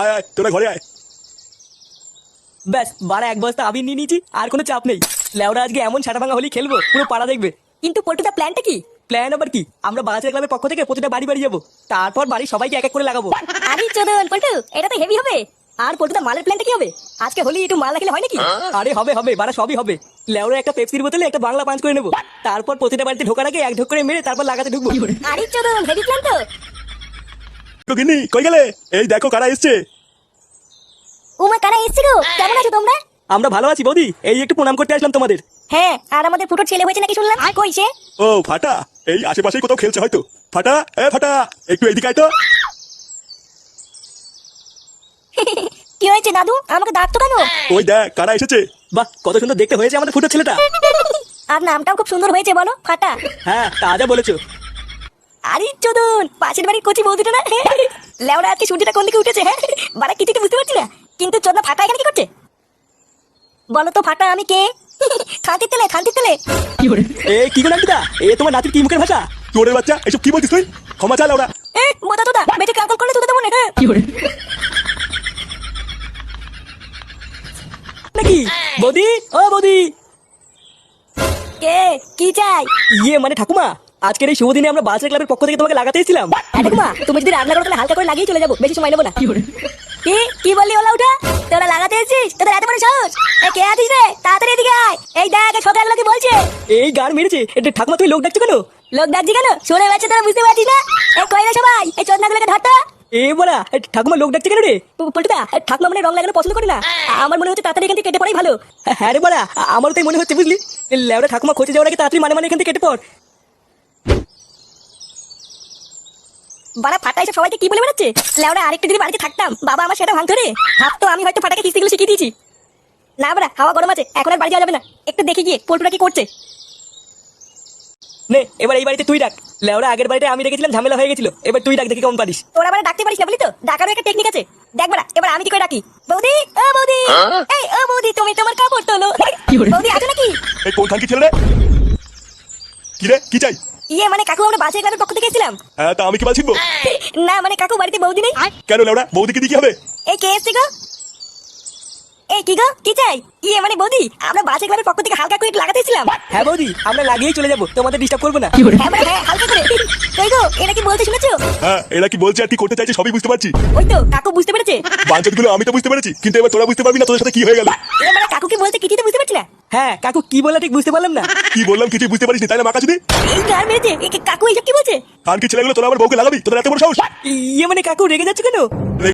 আয় আয় তোরা ঘরে আয়। ব্যাস বারা এক বস্তা আবির নিয়ে নিয়েছি আর কোনো চাপ নেই। লেওরা আজকে এমন ছাটা ভাঙা হলি খেলব পুরো পাড়া দেখবে। কিন্তু পল্টুদা প্ল্যানটা কি? প্ল্যান আবার কি? আমরা ক্লাবের পক্ষ থেকে প্রতিটা বাড়ি বাড়ি যাব তারপর বাড়ির সবাইকে এক এক করে লাগাবো। আরে চোদন পল্টু এটা তো হেভি হবে। আর পল্টুদা মালের প্ল্যানটা কি হবে? আজকে হোলি একটু মাল রাখলে হয় নাকি? আরে হবে হবে বারা সবই হবে। লেওরা একটা পেপসির বোতলে একটা বাংলা পাঞ্চ করে নেব। তারপর প্রতিটা বাড়িতে ঢোকার আগে এক ঢোক করে মেরে তারপর লাগাতে ঢুকবো। আরে চোদন হেভি প্ল্যান তো। গিন্নি কই গেলে? এই দেখো কারা এসছে। উমা কারা এসছে গো? কেমন আছো তোমরা? আমরা ভালো আছি বৌদি এই একটু প্রণাম করতে আসলাম তোমাদের। হ্যাঁ আর আমাদের ফুটোর ছেলে হয়েছে নাকি শুনলাম? আর কই সে? ও ফাটা। এই আশেপাশেই কোথাও খেলছে হয়তো। ফাটা এ ফাটা একটু এদিকে আয় তো। কি হয়েছে দাদু? আমাকে ডাকতো কেন? ওই দেখ কারা এসেছে। বাহ কত সুন্দর দেখতে হয়েছে আমাদের ফুটো ছেলেটা। আর নামটাও খুব সুন্দর হয়েছে বলো ফাটা। হ্যাঁ তাজা বলেছ। আরে চোদন পাশের বাড়ির কচি বৌদিটা না? লেওড়া আজকে সূর্যটা কোন দিকে উঠেছে? হ্যাঁ বাড়া বুঝতে পারছি না। কিন্তু চোদনা ফাটা এখানে কি করছে? বলো তো ফাটা আমি কে? খান্তির তেলে খান্তির তেলে। এ কি এ তোমার নাতির কি মুখের ভাষা? চোরের বাচ্চা এসব কি বলছিস তুই? ক্ষমা চাল ওরা এ মোদা তোদা বেটে কাকল করলে তোদের মনে হ্যাঁ নাকি? বৌদি? ও বৌদি। কে? কি চাই? ইয়ে মানে ঠাকুমা? আজকের এই শুভ দিনে আমরা বাচ্চা ক্লাবের পক্ষ থেকে তোমাকে লাগাতে এসেছিলাম। ঠাকুমা তুমি যদি রান্না করো তাহলে হালকা করে লাগিয়ে চলে যাব বেশি সময় নেব না। কি কি? বললি ওলা উঠা তোরা লাগাতে এসেছিস? তোদের এত বড় সাহস? এ কে আছিস রে? তাড়াতাড়ি এদিকে আয়। এই দেখ এই সকাল লোকে বলছে? এই গান মেরেছে। এটা ঠাকুমা তুই লোক ডাকছো কেন? লোক ডাকছি কেন? শুনে যাচ্ছে তোরা বুঝতে পারছিস না? এই কইলে সবাই? এই চন্দনাগুলোকে ধরতো এ বলা এ ঠাকুমা লোক ডাকছে কেন রে? পল্টুদা ঠাকুমা মানে রং লাগানো পছন্দ করে না। আমার মনে হচ্ছে তাড়াতাড়ি এখান থেকে কেটে পড়াই ভালো। হ্যাঁ রে বলা আমারও তাই মনে হচ্ছে বুঝলি? লেওরা ঠাকুমা খোঁজে যাওয়ার আগে তাড়াতাড়ি মানে মানে এখান থেকে কেটে পড়। বাড়া ফাটা এসে সবাইকে কি বলে বেড়াচ্ছে? লেওরা আরেকটু যদি বাড়িতে থাকতাম বাবা আমার সেটা ভাঙতো রে। ভাবতো আমি হয়তো ফাটাকে কিস্তিগুলো শিখিয়ে দিয়েছি। না বাড়া হাওয়া গরম আছে এখন আর বাড়ি যাওয়া যাবে না। একটু দেখে গিয়ে পল্টুরা কি করছে? নে এবার এই বাড়িতে তুই ডাক। লেওরা আগের বাড়িতে আমি রেখেছিলাম ঝামেলা হয়ে গেছিল এবার তুই ডাক দেখি কেমন পারিস। তোরা মানে ডাকতে পারিস না বলি তো? ডাকারও একটা টেকনিক আছে। দেখ বাড়া এবার আমি কি করে ডাকি? বৌদি ও বৌদি এই ও বৌদি তুমি তোমার কাপড় তোলো। বৌদি আছো নাকি? এই কোন থানকি ছেলে কি রে কি চাই? ইয়ে মানে কাকু আমরা বাসে ক্লাবের পক্ষ থেকে এসেছিলাম। হ্যাঁ তা আমি কি বলছি না মানে কাকু বাড়িতে বৌদি নেই। কেন লাউড়া বৌদিকে দিয়ে কি হবে? এই কে এসছে গো? এই কি গো? কি চাই? ইয়ে মানে বৌদি? আমরা বাসে ক্লাবের পক্ষ থেকে হালকা করে একটু লাগাতে এসেছিলাম। হ্যাঁ বৌদি আমরা লাগিয়েই চলে যাব। তোমাদের ডিস্টার্ব করব না। হ্যাঁ মানে হ্যাঁ হালকা করে। কই গো এটা কি বলতে শুনেছো? হ্যাঁ এরা কি বলছে আর কি করতে চাইছে সবই বুঝতে পারছি। ওই তো কাকু বুঝতে পেরেছে? বাঞ্চতগুলো আমি তো বুঝতে পেরেছি কিন্তু এবার তোরা বুঝতে পারবি না তোদের সাথে কি হয়ে গেল। মানে কাকু কি বলতে কিছুই তো বুঝতে পারছি না? হ্যাঁ কাকু কি বলে ঠিক বুঝতে পারলাম না। কি বললাম কিছু বুঝতে পারিস নি তাই না মাকা যদি এই গার মেরেছে কাকু এইসব কি বলছে? কান কি ছেলেগুলো তোরা আমার বউকে লাগাবি? তোদের এত বড় সাহস? ইয়ে মানে কাকু রেগে যাচ্ছে কেন?